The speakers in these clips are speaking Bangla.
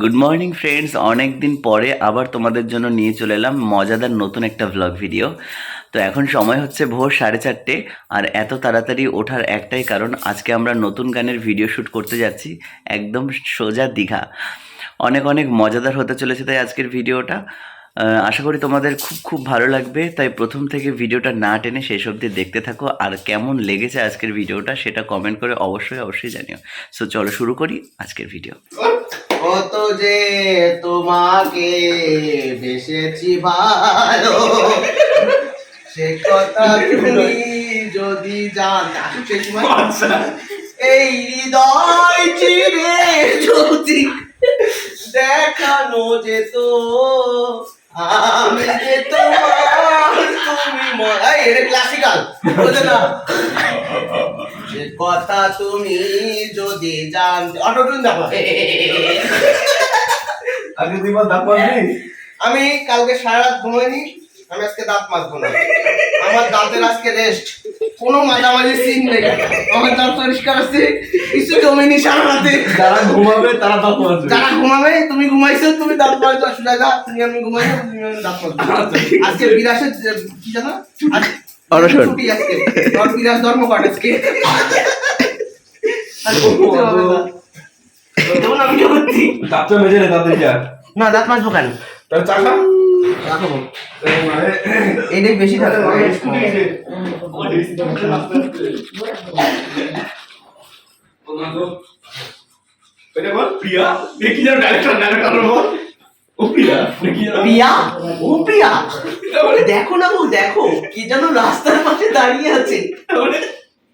গুড মর্নিং ফ্রেন্ডস অনেক দিন পরে আবার তোমাদের জন্য নিয়ে চলে এলাম মজাদার নতুন একটা ভ্লগ ভিডিও তো এখন সময় হচ্ছে ভোর সাড়ে চারটে, আর এত তাড়াতাড়ি ওঠার একটাই কারণ, আজকে আমরা নতুন গানের ভিডিও শ্যুট করতে যাচ্ছি একদম সোজা দীঘা। অনেক অনেক মজাদার হতে চলেছে তাই আজকের ভিডিওটা আশা করি তোমাদের খুব খুব ভালো লাগবে, তাই প্রথম থেকে ভিডিওটা না টেনে শেষ অবধি দেখতে থাকো, আর কেমন লেগেছে আজকের ভিডিওটা সেটা কমেন্ট করে অবশ্যই অবশ্যই জানিও। সো চলো শুরু করি আজকের ভিডিও কত যে তোমাকে বেসেছি ভালো। সে কথা তুমি যদি সেই সময় এই হৃদয় চিরে যদি দেখানো যেত আমি যে তোমার তুমি মরা এটা ক্লাসিক্যাল বুঝলে না? কথা তুমি যদি জানতে অটোটুন দেখো আগে দুইবার দাঁত মারবি? আমি কালকে সারা রাত ঘুমাইনি আমি আজকে দাঁত মাজবো না। আমার দাঁতের আজকে রেস্ট কোনো মাঝামাঝি সিন নেই। আমার দাঁত পরিষ্কার আছে কিছু জমেনি সারা রাতে যারা ঘুমাবে তারা দাঁত মারবে যারা ঘুমাবে তুমি ঘুমাইছো তুমি দাঁত শুনে যা তুমি আমি ঘুমাইছো তুমি আমি দাঁত মাজবো। আজকে বিরাসের কি জানো? আজ অনশন। না। দাঁত মাজবো কেন? তাহলে চাকা রাখব মানে এইটাই বেশি থাকে। প্রিয়া? দেখি যেন ডাইরেক্টর ডাইরেক্টর বল। প্রিয়া ও প্রিয়া দেখো না ও দেখো কি যেন রাস্তার পাশে দাঁড়িয়ে আছে।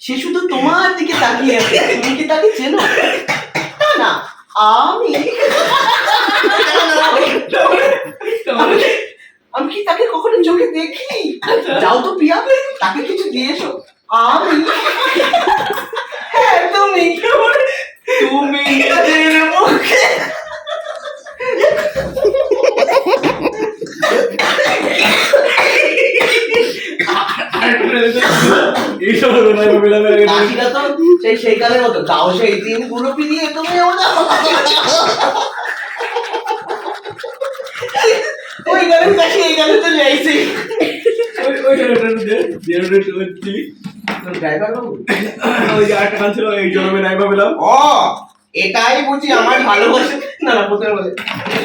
সে শুধু তোমার দিকে তাকিয়ে আছে তুমি কি তাকে চেনো? না, না আমি আমি কি তাকে কখনো চোখে দেখি? যাও তো প্রিয়া তাকে কিছু দিয়ে এসো। আমি হ্যাঁ তুমি। তুমি মুখে এইসব নাই মেলা মেলা কাশিটা তো সেই সেই কালের মতো। তাও সেই দিনগুলো পিরিয়ে তুমি ওই গানের কাশি এই গানে ওই দিলি ড্রাইভার বাবু ওই যে আরেকটা গান ছিল এই জন্মে নাইবা পেলাম ও! এটাই বুঝি আমার ভালোবাসা। না না প্রথমে বলে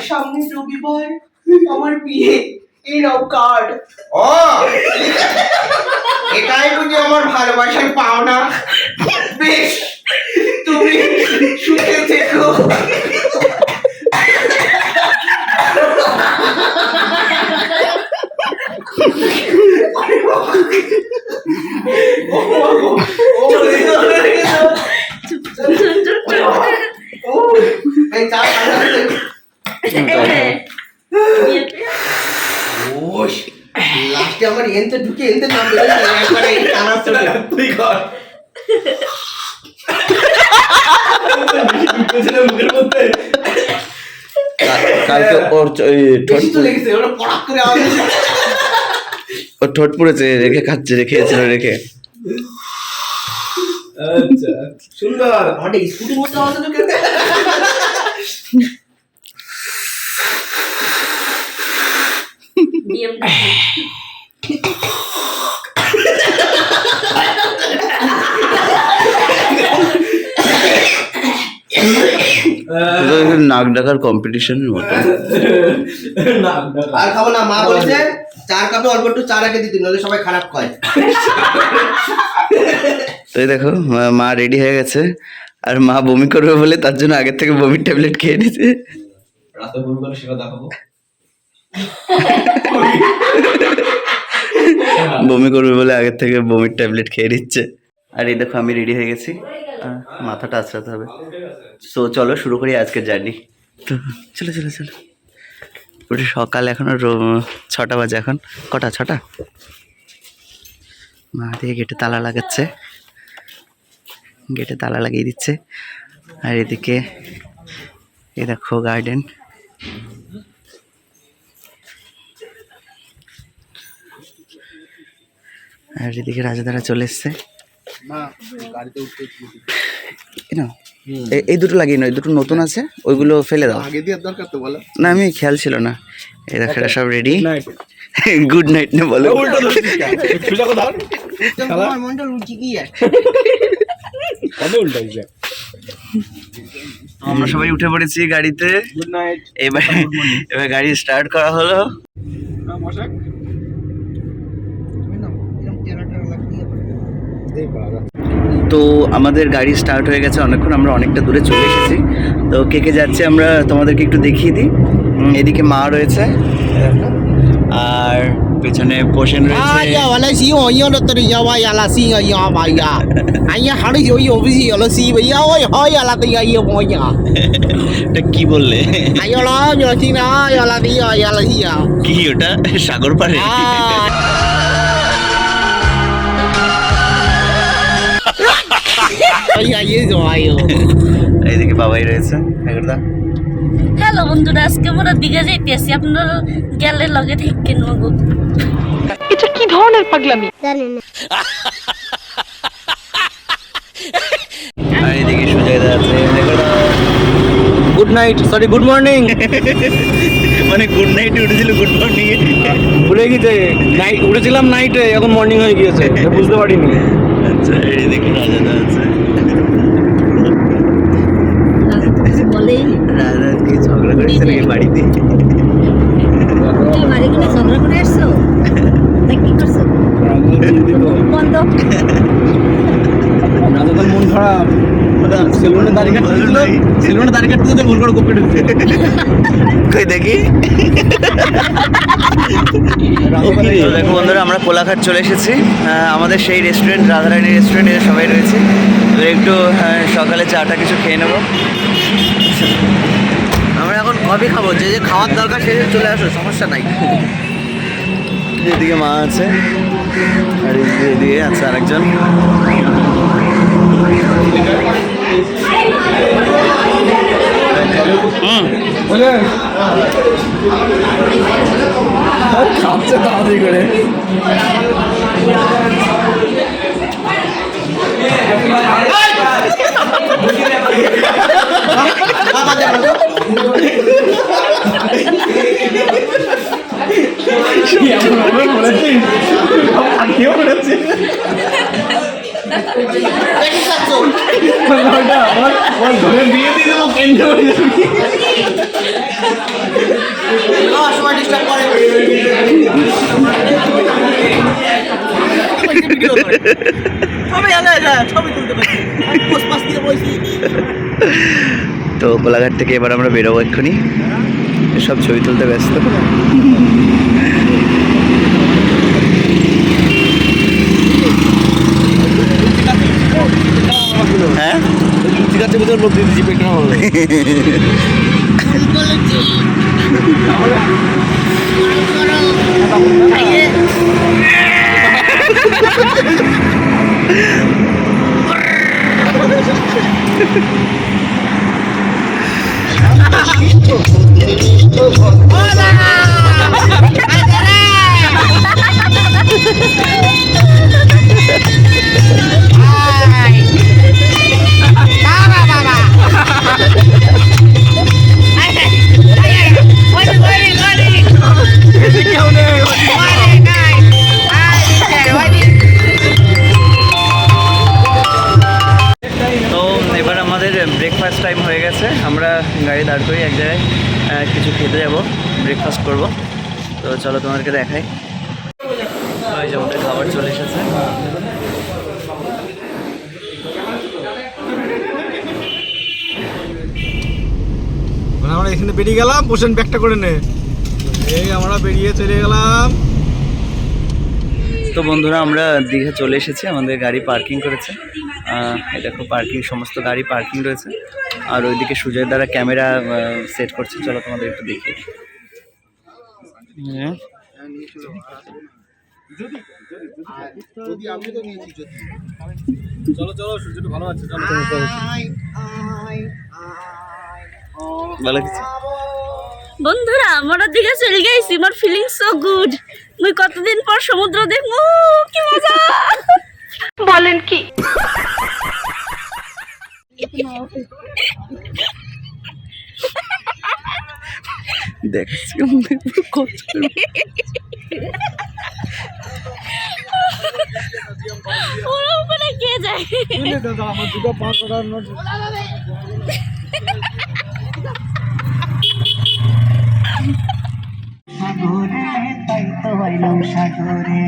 সামনে রবিবার আমার বিয়ে এই নাও কার্ড ও! এটাই বুঝি আমার ভালোবাসার পাওনা। বেশ তুমি সুখে থেকো। এই আমার এনতে ঢুকে এনতে নাম একবারে টানা চলে তুই কর। মুখের মধ্যে। কালকে ওর ঠোঁট ওরা পুড়েছে রেখে খাচ্ছে রেখে এছিল রেখে। আচ্ছা সুন্দর। আওয়াজ হলো কেন? নাক ডাকার কম্পিটিশনের মতো আর খাব না মা বলেছে চার কাপে অল্প একটু চা রেখে দিতে নইলে সবাই খারাপ কয়। তো দেখো মা- মা রেডি হয়ে গেছে আর মা বমি করবে বলে তার জন্য আগের থেকে বমির ট্যাবলেট খেয়ে নিছে রাতে ভুল করে সেটা দেখাবো। বমি করবে বলে আগের থেকে বমির ট্যাবলেট খেয়ে নিচ্ছে। আর এই দেখো, আমি রেডি হয়ে গেছি। মাথাটা আঁচড়াতে হবে। সো চলো শুরু করি আজকের জার্নি তো, চলো চলো চলো। ওটা সকাল এখনও রো- ছটা বাজে এখন। কটা, ছটা? মা দিয়ে গেটে তালা লাগাচ্ছে। গেটে তালা লাগিয়ে দিচ্ছে। আর এদিকে, এ দেখো গার্ডেন আর এদিকে রাজাদারা চলে এসছে। এই এই দুটো লাগিয়ে এই দুটো নতুন আছে ওইগুলো ফেলে দাও। আগে দেওয়ার দরকার তো বলো। না আমি খেয়াল ছিল না। দেখো এটা সব রেডি গুড নাইট না বলো। আমরা সবাই উঠে পড়েছি গাড়িতে। এবার এবার গাড়ি স্টার্ট করা হলো। তো আমাদের গাড়ি স্টার্ট হয়ে গেছে অনেকক্ষণ আমরা অনেকটা দূরে চলে এসেছি। তো কে কে যাচ্ছে আমরা তোমাদেরকে একটু দেখিয়ে দিই। এদিকে মা রয়েছে আর পেছনে পোষণ রয়েছে। কি বললে? কি ওটা? সাগর পাড়ে? এইদিকে বাবাই রয়েছে ঠাকুরদা হ্যালো বন্ধুরা আজকে আমরা দিঘা যাইতেছি আপনার গেলে লগে থেকে নেব। আর এইদিকে সুজয় দা আছে। Good night. Sorry, good morning. মানে গুড নাইট উঠেছিল গুড মর্নিং ভুলে গেছে নাইট উঠেছিলাম নাইটে এখন মর্নিং হয়ে গিয়েছে। বুঝতে পারিনি। আচ্ছা এইদিকে রাজাদা আছে। ঝগড়া করেছে নাকি বাড়িতে? তুমি বাড়ি কিনে ঝগড়া করে আসছো? কি করছ? বন্ধ? রাজাদার মন খারাপ সেলুনে দাড়ি কাটতে সেলুনে দাড়ি কাটতে ভুল করে কোপে ঢুকছে কই দেখি? দেখো বন্ধুরা আমরা কোলাঘাট চলে এসেছি। আমাদের সেই রেস্টুরেন্ট রাধারানী রেস্টুরেন্টে সবাই রয়েছে। একটু সকালে চাটা কিছু খেয়ে নেব। কফি খাব যে যে খাওয়ার দরকার সে চলে আসো সমস্যা নাই। এদিকে মা আছে আর এদিকে- আছে আরেকজন। খাচ্ছে তাড়াতাড়ি করে। বলেছি বলেছে ঘরে বিয়ে দিয়ে দেবো কেন্দ্র সময় ডিস্টার্ব করে সবাই আলাদা ছবি তুলতে পারছি। পোস্ট পাস দিয়ে বসি তো কোলাঘাট থেকে এবার আমরা বেরোবো এক্ষুনি। সব ছবি তুলতে ব্যস্ত। হ্যাঁ? দিচ্ছি গাড়ি দাঁড় করি এক জায়গায় কিছু খেতে যাব ব্রেকফাস্ট করব। তো চলো তোমাদেরকে দেখাই। খাবার চলে এসেছে। মানে আমরা এখানে বেরিয়ে গেলাম পোষণ ব্যাগটা করে নে। এই আমরা বেরিয়ে চলে গেলাম। তো বন্ধুরা আমরা দীঘা চলে এসেছি আমাদের গাড়ি পার্কিং করেছে আহ, এই দেখো পার্কিং সমস্ত গাড়ি পার্কিং রয়েছে আর ওইদিকে সুজয় দ্বারা ক্যামেরা সেট করছে চলো তোমাদের একটু। হ্যাঁ সূর্যটা ভালো আছে ভালো কিছু বন্ধুরা আমরা দিকে চলে গেছি আমার ফিলিং সো গুড মুই কতদিন পর সমুদ্র দেখব কি মজা! বলেন কি? দেখছি কত ওরা উপরে কে যায়? দাদা আমার দুটো পাঁচ টাকার নোট সাগরে, তাই তো হইলাম সাগরে।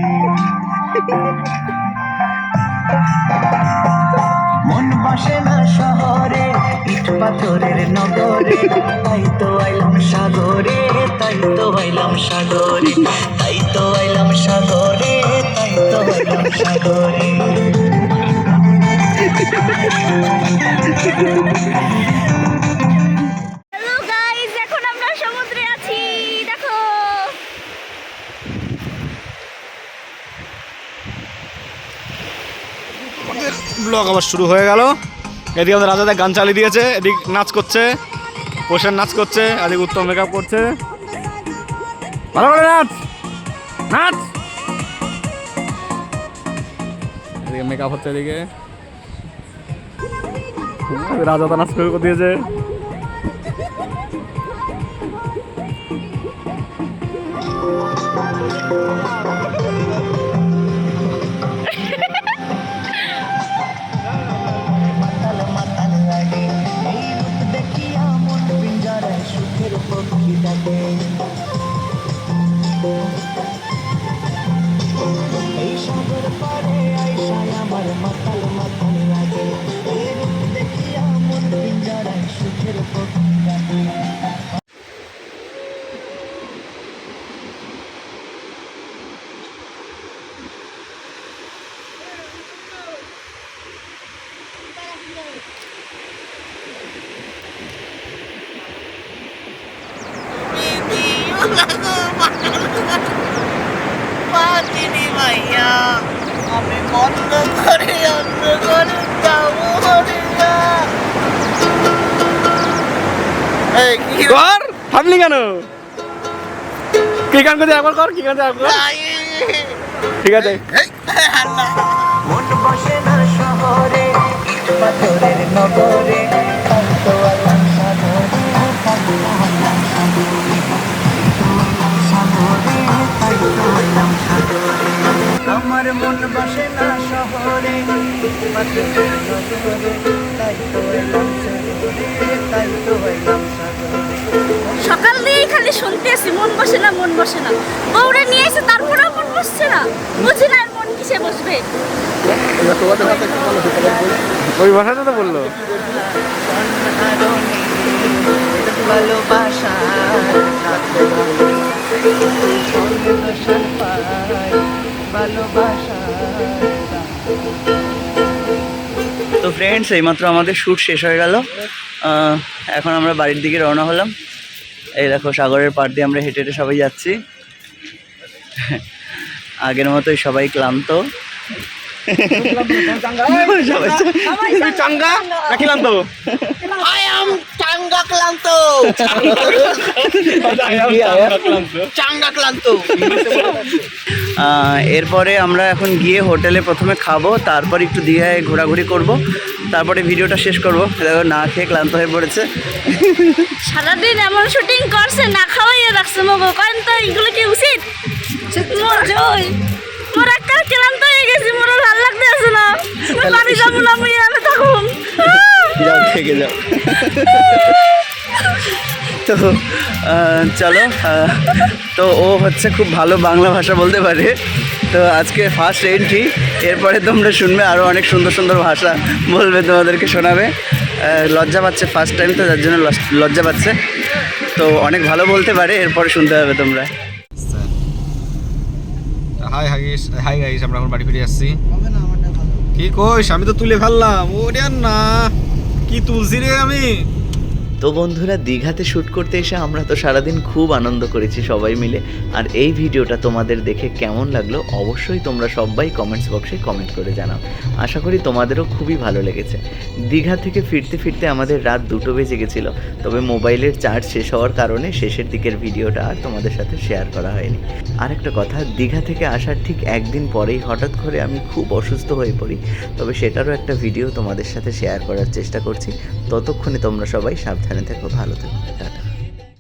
মন বসে না শহরে, ইট পাথরের নগরে, তাই তো আইলাম সাগরে, তাই তো আইলাম সাগরে, তাই তো আইলাম সাগরে, তাই তো আইলাম সাগরে। হ্যালো গাইস এখন আমরা সমুদ্রে আছি দেখো ব্লগ আবার শুরু হয়ে গেল। এদিকে আমাদের রাজাদা গান চালিয়ে দিয়েছে, এদিক নাচ করছে পোষার নাচ করছে, এদিক উত্তম মেকআপ করছে। ভালো ভালো নাচ নাচ। এদিকে মেকআপ হচ্ছে এদিকে। রাজাদা নাচ শুরু করে দিয়েছে। কর ভাবলি কেন? কি গান করছে একবার কর কি গান একবার ঠিক আছে। মন বসে না শহরে পাথরের নগরে আমার মন বসে না শহরে সকাল দিয়েই খালি শুনতেছি মন বসে না মন বসে না। বউরে নিয়ে এসে তারপরেও মন বসছে না। বুঝি না মন কিসে বসবে। ওই ভাষাটা তো বলল। ভালোবাসা ভালোবাসা। তো ফ্রেন্ডস এইমাত্র আমাদের শ্যুট শেষ হয়ে গেল। এখন আমরা বাড়ির দিকে রওনা হলাম। এই দেখো, সাগরের পাড় দিয়ে আমরা হেঁটে হেঁটে সবাই যাচ্ছি। আগের মতোই সবাই ক্লান্ত। চাঙ্গা? রাখিলাম তো আই এম চাঙ্গা ক্লান্ত চাঙ্গা ক্লান্ত এরপরে আমরা এখন গিয়ে হোটেলে প্রথমে খাব তারপর একটু দীঘায় ঘোরাঘুরি করব তারপরে ভিডিওটা শেষ করব। দেখো না খেয়ে ক্লান্ত হয়ে পড়েছে। সারাদিন এমন শুটিং করছে না খাওয়াইয়ে রাখছে মগো কারণ তো এগুলো কি উচিত? জয় মোর একটা ক্লান্ত হয়ে গেছি মোর ভালো লাগতে আছে না। বাড়ি যাব না মুই আমি থাকুম। যাও থেকে যাও। তো চলো তো ও হচ্ছে খুব ভালো বাংলা ভাষা বলতে পারে। তো আজকে ফার্স্ট এন্ট্রি এরপরে তোমরা শুনবে আরও অনেক সুন্দর সুন্দর ভাষা বলবে তোমাদেরকে শোনাবে। লজ্জা পাচ্ছে ফার্স্ট টাইম তো যার জন্য লজ্জা পাচ্ছে। তো অনেক ভালো বলতে পারে এরপরে শুনতে হবে তোমরা। হাই হাগিস হাই গাইস আমরা এখন বাড়ি ফিরে আসছি। কি কইস? আমি তো তুলে ফেললাম। ওরে না কি তুলছি রে আমি? তো বন্ধুরা, দীঘাতে শ্যুট করতে এসে আমরা তো সারাদিন খুব আনন্দ করেছি সবাই মিলে। আর এই ভিডিওটা তোমাদের দেখে কেমন লাগল অবশ্যই তোমরা সবাই কমেন্টস বক্সে কমেন্ট করে জানাও। আশা করি তোমাদেরও খুবই ভালো লেগেছে। দীঘা থেকে ফিরতে ফিরতে আমাদের রাত দুটো বেজে গেছিল, তবে মোবাইলের চার্জ শেষ হওয়ার কারণে শেষের দিকের ভিডিওটা আর তোমাদের সাথে শেয়ার করা হয়নি। আর একটা কথা, দীঘা থেকে আসার ঠিক একদিন পরেই হঠাৎ করে আমি খুব অসুস্থ হয়ে পড়ি, তবে সেটারও একটা ভিডিও তোমাদের সাথে শেয়ার করার চেষ্টা করছি। ততক্ষণে তোমরা সবাই সাবধানে থেকো ভালো থেকো টাটা।